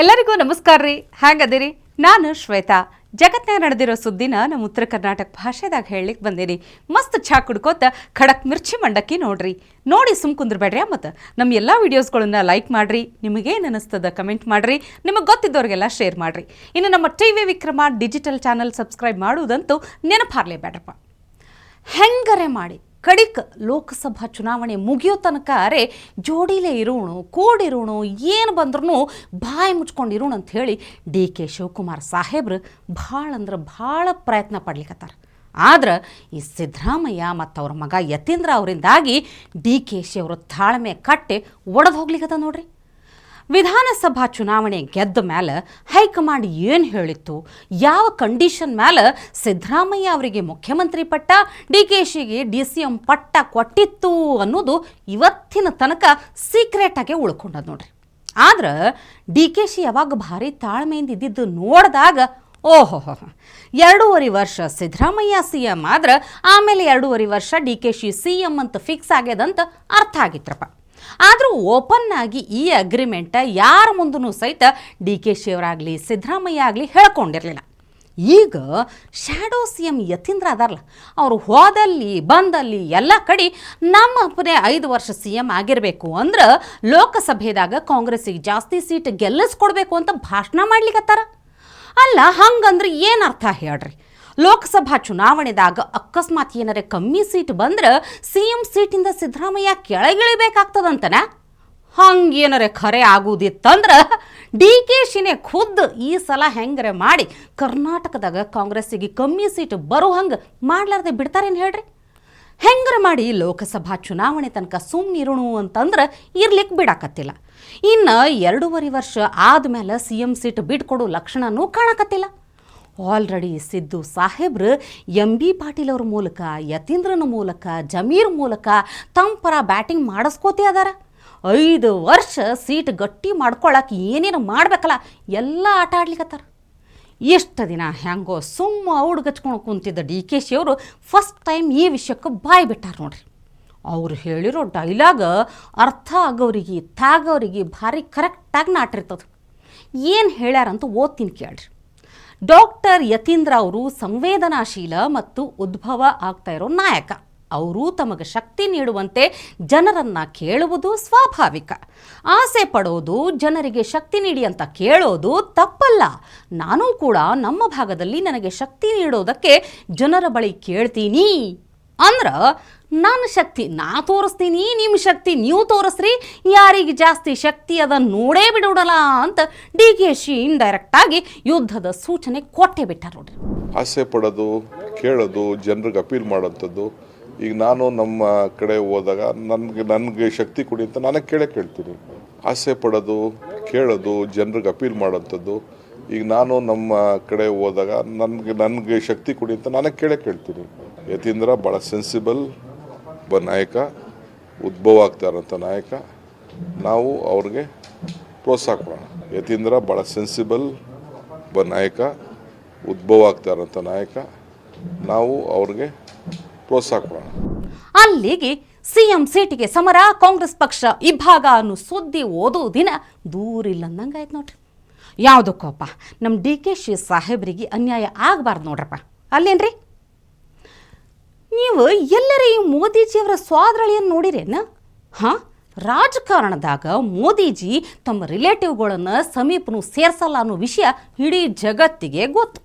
ಎಲ್ಲರಿಗೂ ನಮಸ್ಕಾರ ರೀ. ಹ್ಯಾಂಗದಿರಿ ನಾನು ಶ್ವೇತಾ. ಜಗತ್ನಾಗ ನಡೆದಿರೋ ಸುದ್ದಿನ ನಮ್ಮ ಉತ್ತರ ಕರ್ನಾಟಕ ಭಾಷೆದಾಗ ಹೇಳಲಿಕ್ಕೆ ಬಂದೀನಿ. ಮಸ್ತ್ ಚಾ ಕುಡ್ಕೋತ ಖಡಕ್ ಮಿರ್ಚಿ ಮಂಡಕ್ಕಿ ನೋಡ್ರಿ. ನೋಡಿ ಸುಮ್ ಕುಂದ್ರಬೇಡ್ರಿ ಮತ್ತು ನಮ್ಮ ಎಲ್ಲ ವೀಡಿಯೋಸ್ಗಳನ್ನ ಲೈಕ್ ಮಾಡ್ರಿ. ನಿಮಗೇನು ಅನಿಸ್ತದ ಕಮೆಂಟ್ ಮಾಡ್ರಿ. ನಿಮಗೆ ಗೊತ್ತಿದ್ದವ್ರಿಗೆಲ್ಲ ಶೇರ್ ಮಾಡ್ರಿ. ಇನ್ನು ನಮ್ಮ T V Vikrama digital channel subscribe ಮಾಡುವುದಂತೂ ನೆನಪಾರ್ಲೇಬೇಡ್ರಪ್ಪ. ಹೆಂಗರೆ ಮಾಡಿ. ಕಡಿಕ್ ಲೋಕಸಭಾ ಚುನಾವಣೆ ಮುಗಿಯೋ ತನಕ ಅರೆ ಜೋಡಿಲೇ ಇರೋಣು, ಕೂಡಿರೋಣ, ಏನು ಬಂದ್ರೂ ಬಾಯಿ ಮುಚ್ಕೊಂಡಿರೋಣ ಅಂತ ಹೇಳಿ ಡಿ ಕೆ ಶಿವಕುಮಾರ್ ಸಾಹೇಬ್ರು ಭಾಳ ಅಂದ್ರೆ ಭಾಳ ಪ್ರಯತ್ನ ಪಡ್ಲಿಕತ್ತಾರ. ಆದ್ರೆ ಈ ಸಿದ್ದರಾಮಯ್ಯ ಮತ್ತು ಅವ್ರ ಮಗ ಯತೀಂದ್ರ ಅವರಿಂದಾಗಿ ಡಿ ಕೆ ಶಿ ಅವರು ತಾಳ್ಮೆ ಕಟ್ಟೆ ಒಡೆದು ಹೋಗ್ಲಿಕ್ಕದ ನೋಡ್ರಿ. ವಿಧಾನಸಭಾ ಚುನಾವಣೆ ಗೆದ್ದ ಮೇಲೆ ಹೈಕಮಾಂಡ್ ಏನು ಹೇಳಿತ್ತು? ಯಾವ ಕಂಡೀಷನ್ ಮೇಲೆ ಸಿದ್ದರಾಮಯ್ಯ ಅವರಿಗೆ ಮುಖ್ಯಮಂತ್ರಿ ಪಟ್ಟ, ಡಿ ಕೆ ಶಿಗೆ ಡಿ ಸಿ ಎಂ ಪಟ್ಟ ಕೊಟ್ಟಿತ್ತು ಅನ್ನೋದು ಇವತ್ತಿನ ತನಕ ಸೀಕ್ರೆಟಾಗೆ ಉಳ್ಕೊಂಡದ್ ನೋಡ್ರಿ. ಆದ್ರೆ ಡಿ ಕೆ ಶಿ ಯಾವಾಗ ಭಾರಿ ತಾಳ್ಮೆಯಿಂದ ಇದ್ದಿದ್ದು ನೋಡಿದಾಗ ಓಹೋ ಎರಡೂವರೆ ವರ್ಷ ಸಿದ್ದರಾಮಯ್ಯ ಸಿ ಎಂ ಆದ್ರೆ ಆಮೇಲೆ ಎರಡೂವರೆ ವರ್ಷ D K Shi C M ಅಂತ ಫಿಕ್ಸ್ ಆಗ್ಯದಂತ ಅರ್ಥ ಆಗಿತ್ರಪ್ಪ ಆದರೂ ಓಪನ್ ಆಗಿ ಈ ಅಗ್ರಿಮೆಂಟ ಯಾರ ಮುಂದೂ ಸಹಿತ ಡಿ ಕೆ ಶಿವರಾಗಲಿ, ಸಿದ್ದರಾಮಯ್ಯ ಆಗಲಿ ಹೇಳ್ಕೊಂಡಿರಲಿಲ್ಲ. ಈಗ ಶ್ಯಾಡೋ ಸಿ ಎಂ ಯತೀಂದ್ರ ಅದಾರಲ್ಲ ಅವರು ಹೋದಲ್ಲಿ, ಬಂದಲ್ಲಿ ಎಲ್ಲ ಕಡೆ ನಮ್ಮ ಅಪ್ಪನೇ ಐದು ವರ್ಷ ಸಿ ಎಂ ಆಗಿರಬೇಕು ಅಂದ್ರೆ ಲೋಕಸಭೆದಾಗ ಕಾಂಗ್ರೆಸ್ಸಿಗೆ ಜಾಸ್ತಿ ಸೀಟ್ ಗೆಲ್ಲಿಸ್ಕೊಡ್ಬೇಕು ಅಂತ ಭಾಷಣ ಮಾಡ್ಲಿಕ್ಕತ್ತಾರ ಅಲ್ಲ, ಹಂಗಂದ್ರೆ ಏನು ಅರ್ಥ ಹೇಳ್ರಿ? ಲೋಕಸಭಾ ಚುನಾವಣೆದಾಗ ಅಕಸ್ಮಾತ್ ಏನಾರ ಕಮ್ಮಿ ಸೀಟ್ ಬಂದ್ರೆ ಸಿ ಎಂ ಸೀಟಿಂದ ಸಿದ್ದರಾಮಯ್ಯ ಕೆಳಗಿಳಿಬೇಕಾಗ್ತದಂತನ? ಹಂಗೇನರೆ ಖರೆ ಆಗುದಿತ್ತಂದ್ರೆ ಡಿ ಕೆ ಶಿನೇ ಖುದ್ದು ಈ ಸಲ ಹೆಂಗರೆ ಮಾಡಿ ಕರ್ನಾಟಕದಾಗ ಕಾಂಗ್ರೆಸ್ಸಿಗೆ ಕಮ್ಮಿ ಸೀಟ್ ಬರೋ ಹಂಗೆ ಮಾಡ್ಲಾರ್ದೆ ಬಿಡ್ತಾರೇನು ಹೇಳ್ರಿ? ಹೆಂಗರ ಮಾಡಿ ಲೋಕಸಭಾ ಚುನಾವಣೆ ತನಕ ಸುಮ್ಮನಿರುಣು ಅಂತಂದ್ರೆ ಇರ್ಲಿಕ್ಕೆ ಬಿಡಾಕತ್ತಿಲ್ಲ. ಇನ್ನು ಎರಡೂವರೆ ವರ್ಷ ಆದಮೇಲೆ ಸಿ ಎಂ ಸೀಟ್ ಬಿಟ್ಕೊಡೋ ಲಕ್ಷಣನೂ ಕಾಣಕತ್ತಿಲ್ಲ. ಆಲ್ರೆಡಿ ಸಿದ್ದು ಸಾಹೇಬ್ರು ಎಂ ಬಿ ಪಾಟೀಲ್ ಅವ್ರ ಮೂಲಕ, ಯತೀಂದ್ರನ ಮೂಲಕ, ಜಮೀರ್ ಮೂಲಕ ತಮ್ಮ ಪರ ಬ್ಯಾಟಿಂಗ್ ಮಾಡಿಸ್ಕೋತಿ ಅದಾರ. ಐದು ವರ್ಷ ಸೀಟ್ ಗಟ್ಟಿ ಮಾಡ್ಕೊಳಕ್ಕೆ ಏನೇನು ಮಾಡ್ಬೇಕಲ್ಲ, ಎಲ್ಲ ಆಟ ಆಡ್ಲಿಕ್ಕತ್ತಾರ ಎಷ್ಟು ದಿನ ಹೆಂಗೋ ಸುಮ್ಮ ಔಡ್ಗಚ್ಕೊಂಡು ಕುಂತಿದ್ದ ಡಿ ಕೆ ಶಿ ಅವರು ಫಸ್ಟ್ ಟೈಮ್ ಈ ವಿಷಯಕ್ಕೆ ಬಾಯಿ ಬಿಟ್ಟಾರ ನೋಡ್ರಿ. ಅವ್ರು ಹೇಳಿರೋ ಡೈಲಾಗ್ ಅರ್ಥ ಆಗೋರಿಗೆ ತಾಗೋರಿಗೆ ಭಾರಿ ಕರೆಕ್ಟಾಗಿ ನಾಟಿರ್ತದೆ. ಏನು ಹೇಳ್ಯಾರಂತ ಓದ್ತೀನಿ ಕೇಳ್ರಿ. ಡಾಕ್ಟರ್ ಯತೀಂದ್ರ ಅವರು ಸಂವೇದನಾಶೀಲ ಮತ್ತು ಉದ್ಭವ ಆಗ್ತಾ ಇರೋ ನಾಯಕ. ಅವರು ತಮಗೆ ಶಕ್ತಿ ನೀಡುವಂತೆ ಜನರನ್ನ ಕೇಳುವುದು ಸ್ವಾಭಾವಿಕ. ಆಸೆ ಪಡೋದು, ಜನರಿಗೆ ಶಕ್ತಿ ನೀಡಿ ಅಂತ ಕೇಳೋದು ತಪ್ಪಲ್ಲ. ನಾನು ಕೂಡ ನಮ್ಮ ಭಾಗದಲ್ಲಿ ನನಗೆ ಶಕ್ತಿ ನೀಡೋದಕ್ಕೆ ಜನರ ಬಳಿ ಕೇಳ್ತೀನಿ ಅಂದ್ರ ನನ್ನ ಶಕ್ತಿ, ನಾ ತೋರಿಸ್ತೀನಿ ನಿಮ್ಮ ಶಕ್ತಿ, ನೀವು ತೋರಿಸ್ರಿ. ಯಾರಿಗೆ ಜಾಸ್ತಿ ಶಕ್ತಿ ಅದ ನೋಡೇ ಬಿಡೋಡಲ್ಲ ಅಂತ ಡಿ ಕೆ ಶಿ ಇಂಡೈರೆಕ್ಟಾಗಿ ಯುದ್ಧದ ಸೂಚನೆ ಕೊಟ್ಟೆ ಬಿಟ್ಟಾರ ನೋಡ್ರಿ. ಆಸೆ ಪಡೋದು, ಕೇಳೋದು, ಜನರಿಗೆ ಅಪೀಲ್ ಮಾಡೋಂಥದ್ದು ಈಗ ನಾನು ನಮ್ಮ ಕಡೆ ಹೋದಾಗ ನನಗೆ ನನಗೆ ಶಕ್ತಿ ಕೊಡಿ ಅಂತ ನಾನು ಕೇಳೇ ಕೇಳ್ತೀನಿ. ಆಸೆ ಪಡೋದು, ಕೇಳೋದು, ಜನರಿಗೆ ಅಪೀಲ್ ಮಾಡೋಂಥದ್ದು ಈಗ ನಾನು ನಮ್ಮ ಕಡೆ ಹೋದಾಗ ನನಗೆ ನನಗೆ ಶಕ್ತಿ ಕೊಡಿ ಅಂತ ನಾನು ಕೇಳೇ ಕೇಳ್ತೀನಿ. ಯತೀಂದ್ರ ಭಾಳ ಸೆನ್ಸಿಬಲ್ ಒಬ್ಬ ನಾಯಕ, ಉದ್ಭವ ಆಗ್ತಾ ಇರೋಂಥ ನಾಯಕ, ನಾವು ಅವ್ರಿಗೆ ಪ್ರೋತ್ಸಾಹ ಕೊಡೋಣ ಯತೀಂದ್ರ ಭಾಳ ಸೆನ್ಸಿಬಲ್ ಒಬ್ಬ ನಾಯಕ, ಉದ್ಭವ ಆಗ್ತಾ ಇರೋಂಥ ನಾಯಕ, ನಾವು ಅವ್ರಿಗೆ ಪ್ರೋತ್ಸಾಹ ಕೊಡೋಣ ಅಲ್ಲಿಗೆ ಸಿಎಂ ಸೀಟಿಗೆ ಸಮರ, ಕಾಂಗ್ರೆಸ್ ಪಕ್ಷ ಇಬ್ಬಾಗ ಅನ್ನೋ ಸುದ್ದಿ ಓದೋ ದಿನ ದೂರಿಲ್ಲಂದಂಗಾಯ್ತು ನೋಡ್ರಿ. ಯಾವುದಕ್ಕೋಪ್ಪ ನಮ್ಮ ಡಿ ಕೆ ಶಿ ಸಾಹೇಬ್ರಿಗೆ ಅನ್ಯಾಯ ಆಗಬಾರ್ದು ನೋಡ್ರಪ್ಪ. ಅಲ್ಲೇನ್ರಿ? ನೀವು ಎಲ್ಲರ ಈ ಮೋದಿಜಿಯವರ ಸ್ವಾದ್ರಳಿಯನ್ನು ನೋಡಿರೇನ ಹಾಂ ರಾಜಕಾರಣದಾಗ ಮೋದಿಜಿ ತಮ್ಮ ರಿಲೇಟಿವ್ಗಳನ್ನು ಸಮೀಪನು ಸೇರ್ಸಲ್ಲ ಅನ್ನೋ ವಿಷಯ ಇಡೀ ಜಗತ್ತಿಗೆ ಗೊತ್ತು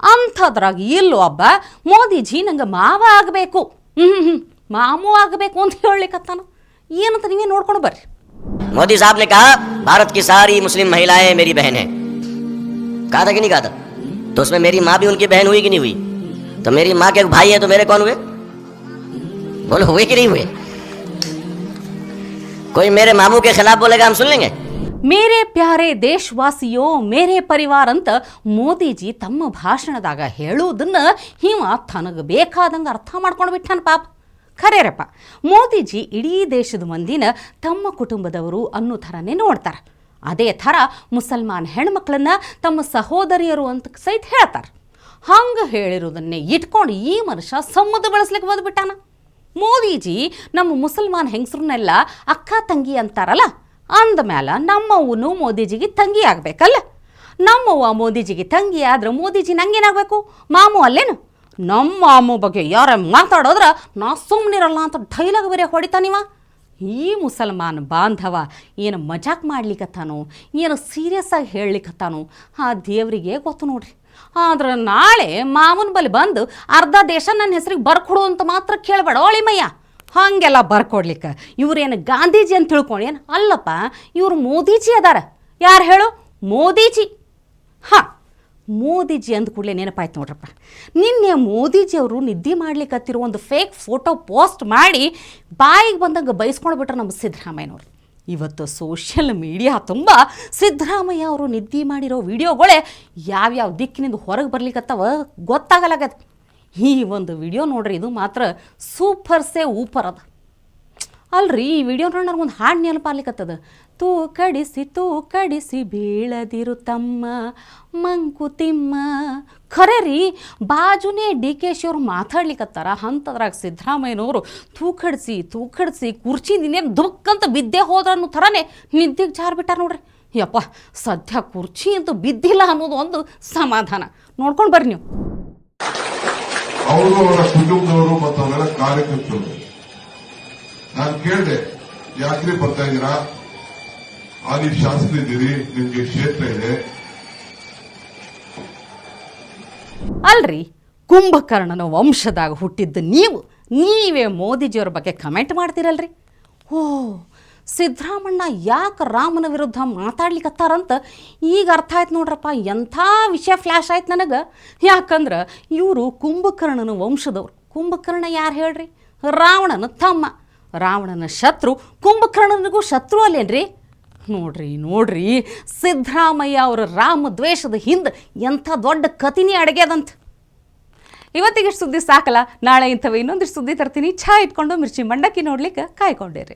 ಅಂಥದ್ರಾಗ ಇಲ್ಲೋ ಒಬ್ಬ ಮೋದಿಜಿ ನಂಗೆ ಮಾವ ಆಗಬೇಕು ಹ್ಞೂ ಹ್ಞೂ ಮಾಮೂ ಆಗಬೇಕು ಅಂತ ಹೇಳಲಿಕ್ಕತ್ತಾನ ಏನಂತ ನೀವೇ ನೋಡ್ಕೊಂಡು ಬರ್ರಿ मोदी साहब ने कहा भारत की सारी मुस्लिम महिलाएं मेरी बहन है कहा था कि नहीं कहा था तो उसमें मेरी माँ भी उनकी बहन हुई कि नहीं हुई तो मेरी माँ के भाई है तो मेरे कौन हुए बोलो हुए कि नहीं हुए कोई मेरे मामू के खिलाफ बोलेगा हम सुन लेंगे ಮೇರೆ ಪ್ಯಾರೆ ದೇಶವಾಸಿಯೋ ಮೇರೆ ಪರಿವಾರ ಅಂತ ಮೋದಿಜಿ ತಮ್ಮ ಭಾಷಣದಾಗ ಹೇಳುವುದನ್ನ ಹಿಮ ತನಗೆ ಬೇಕಾದಂಗೆ ಅರ್ಥ ಮಾಡ್ಕೊಂಡು ಬಿಟ್ಟಾನ ಪಾಪ ಖರೇರಪ್ಪ ಮೋದಿಜಿ ಇಡೀ ದೇಶದ ಮಂದಿನ ತಮ್ಮ ಕುಟುಂಬದವರು ಅನ್ನೋ ಥರನೇ ನೋಡ್ತಾರೆ ಅದೇ ಥರ ಮುಸಲ್ಮಾನ್ ಹೆಣ್ಮಕ್ಳನ್ನ ತಮ್ಮ ಸಹೋದರಿಯರು ಅಂತ ಸಹಿತ ಹೇಳ್ತಾರೆ ಹಂಗೆ ಹೇಳಿರೋದನ್ನೇ ಇಟ್ಕೊಂಡು ಈ ಮನುಷ್ಯ ಸಮ್ಮದ ಬಳಸ್ಲಿಕ್ಕೆ ಬಂದ್ಬಿಟ್ಟಾನ ಮೋದಿಜಿ ನಮ್ಮ ಮುಸಲ್ಮಾನ್ ಹೆಂಗಸ್ರನ್ನೆಲ್ಲ ಅಕ್ಕ ತಂಗಿ ಅಂತಾರಲ್ಲ? ಅಂದಮೇಲೆ ನಮ್ಮವ್ವನು ಮೋದಿಜಿಗೆ ತಂಗಿ ಆಗ್ಬೇಕಲ್ಲ? ನಮ್ಮವ್ವ ಮೋದಿಜಿಗೆ ತಂಗಿ ಆದ್ರೆ ಮೋದಿಜಿ ನಂಗೇನಾಗಬೇಕು? ಮಾಮು ಅಲ್ಲೇನು? ನಮ್ಮ ಮಾಮು ಬಗ್ಗೆ ಯಾರ ಮಾತಾಡೋದ್ರ ನಾ ಸುಮ್ಮನಿರಲ್ಲ ಅಂತ ಡೈಲಾಗ್ ಬೇರೆ ಹೊಡಿತಾನಿವ ಈ ಮುಸಲ್ಮಾನ್ ಬಾಂಧವ ಏನು ಮಜಾಕ್ ಮಾಡ್ಲಿಕ್ಕತ್ತಾನೋ ಏನು ಸೀರಿಯಸ್ ಆಗಿ ಹೇಳಲಿಕ್ಕತ್ತಾನೋ ಆ ದೇವರಿಗೆ ಗೊತ್ತು ನೋಡ್ರಿ. ಆದ್ರೆ ನಾಳೆ ಮಾವನ ಬಳಿ ಬಂದು ಅರ್ಧ ದೇಶ ನನ್ನ ಹೆಸರಿಗೆ ಬರ್ಕೊಡು ಅಂತ ಮಾತ್ರ ಕೇಳಬೇಡ, ಒಳಿಮಯ್ಯ. ಹಾಗೆಲ್ಲ ಬರ್ಕೊಡ್ಲಿಕ್ಕೆ. ಇವ್ರೇನು ಗಾಂಧೀಜಿ ಅಂತ ತಿಳ್ಕೊಂಡು ಏನು? ಅಲ್ಲಪ್ಪ, ಇವರು ಮೋದಿಜಿ ಅದಾರ. ಯಾರು ಹೇಳು? ಮೋದಿಜಿ. ಹಾಂ, ಮೋದಿಜಿ ಅಂದ ಕೂಡಲೇ ನೆನಪಾಯ್ತು ನೋಡ್ರಪ್ಪ. ನಿನ್ನೆ ಮೋದಿಜಿಯವರು ನಿದ್ದೆ ಮಾಡ್ಲಿಕ್ಕತ್ತಿರೋ ಒಂದು ಫೇಕ್ ಫೋಟೋ ಪೋಸ್ಟ್ ಮಾಡಿ ಬಾಯಿಗೆ ಬಂದಂಗೆ ಬೈಸ್ಕೊಂಡು ಬಿಟ್ರೆ ನಮ್ಮ ಸಿದ್ದರಾಮಯ್ಯನವರು. ಇವತ್ತು ಸೋಷಿಯಲ್ ಮೀಡಿಯಾ ತುಂಬ ಸಿದ್ದರಾಮಯ್ಯ ಅವರು ನಿದ್ದೆ ಮಾಡಿರೋ ವಿಡಿಯೋಗಳೇ ಯಾವ್ಯಾವ ದಿಕ್ಕಿನಿಂದ ಹೊರಗೆ ಬರ್ಲಿಕ್ಕತ್ತವ ಗೊತ್ತಾಗಲಾಗದ. ಈ ಒಂದು ವಿಡಿಯೋ ನೋಡ್ರಿ, ಇದು ಮಾತ್ರ ಸೂಪರ್ ಸೇ ಊಪರ್ ಅದ. ಅಲ್ರಿ, ಈ ವಿಡಿಯೋ ನೋಡಿ ಒಂದು ಹಾಡು ಕಡಿಸಿ, ತೂ ಕಡಿಸಿ ಬೀಳದಿರು ತಮ್ಮ ಮಂಕುತಿಮ್ಮ ಖರೆ ರೀ, ಬಾಜುನೇ ಡಿ ಕೆ ಶಿ ಅವ್ರು ಮಾತಾಡ್ಲಿಕ್ಕತ್ತಾರ ಅಂಥದ್ರಾಗ ಸಿದ್ದರಾಮಯ್ಯನವರು ತೂಕಡಿಸಿ ತೂಕಡಿಸಿ ಕುರ್ಚಿ ನಿನ್ನೆ ದುಕ್ಕಂತ ಬಿದ್ದೆ ಹೋದ್ರ ಅನ್ನೋ ಥರನೇ ನಿದ್ದೆಗೆ ಜಾರ್ಬಿಟ್ಟಾರ ನೋಡ್ರಿ. ಯಪ್ಪ, ಸದ್ಯ ಕುರ್ಚಿ ಅಂತೂ ಬಿದ್ದಿಲ್ಲ ಅನ್ನೋದು ಒಂದು ಸಮಾಧಾನ. ನೋಡ್ಕೊಂಡು ಬರ್ರಿ ನೀವು. ಅವರು ಅವರ ಕುಟುಂಬದವರು ಮತ್ತು ಅವರೆಲ್ಲ ಕಾರ್ಯಕರ್ತರು. ನಾನು ಕೇಳಿದೆ, ಯಾತ್ರೆ ಬರ್ತಾ ಇದ್ದೀರಾ? ಅಲ್ಲಿ ಶಾಸಕರಿದ್ದೀರಿ ನಿಮ್ಗೆ ಕ್ಷೇತ್ರ ಇದೆ. ಅಲ್ರಿ, ಕುಂಭಕರ್ಣನ ವಂಶದಾಗ ಹುಟ್ಟಿದ್ದ ನೀವು, ನೀವೇ ಮೋದಿಜಿಯವ್ರ ಬಗ್ಗೆ ಕಮೆಂಟ್ ಮಾಡ್ತೀರಲ್ರಿ? ಓ ಸಿದ್ದರಾಮಣ್ಣ ಯಾಕೆ ರಾಮನ ವಿರುದ್ಧ ಮಾತಾಡ್ಲಿಕ್ಕತ್ತಾರಂತ ಈಗ ಅರ್ಥ ಆಯ್ತು ನೋಡ್ರಪ್ಪ, ಎಂಥ ವಿಷಯ ಫ್ಲ್ಯಾಶ್ ಆಯ್ತು ನನಗೆ. ಯಾಕಂದ್ರೆ ಇವರು ಕುಂಭಕರ್ಣನ ವಂಶದವ್ರು. ಕುಂಭಕರ್ಣ ಯಾರು ಹೇಳ್ರಿ? ರಾವಣನ ತಮ್ಮ. ರಾವಣನ ಶತ್ರು, ಕುಂಭಕರ್ಣನಿಗೂ ಶತ್ರು ಅಲ್ಲೇನ್ರಿ? ನೋಡ್ರಿ ನೋಡ್ರಿ, ಸಿದ್ದರಾಮಯ್ಯ ಅವರ ರಾಮ ದ್ವೇಷದ ಹಿಂದೆ ಎಂಥ ದೊಡ್ಡ ಕತಿನಿ ಅಡಗ್ಯದಂತ. ಇವತ್ತಿಗೆ ಸುದ್ದಿ ಸಾಕಲ್ಲ, ನಾಳೆ ಇಂಥವು ಇನ್ನೊಂದಿಷ್ಟು ಸುದ್ದಿ ತರ್ತೀನಿ. ಚಹಾ ಇಟ್ಕೊಂಡು ಮಿರ್ಚಿ ಮಂಡಕ್ಕಿ ನೋಡ್ಲಿಕ್ಕೆ ಕಾಯ್ಕೊಂಡಿರಿ.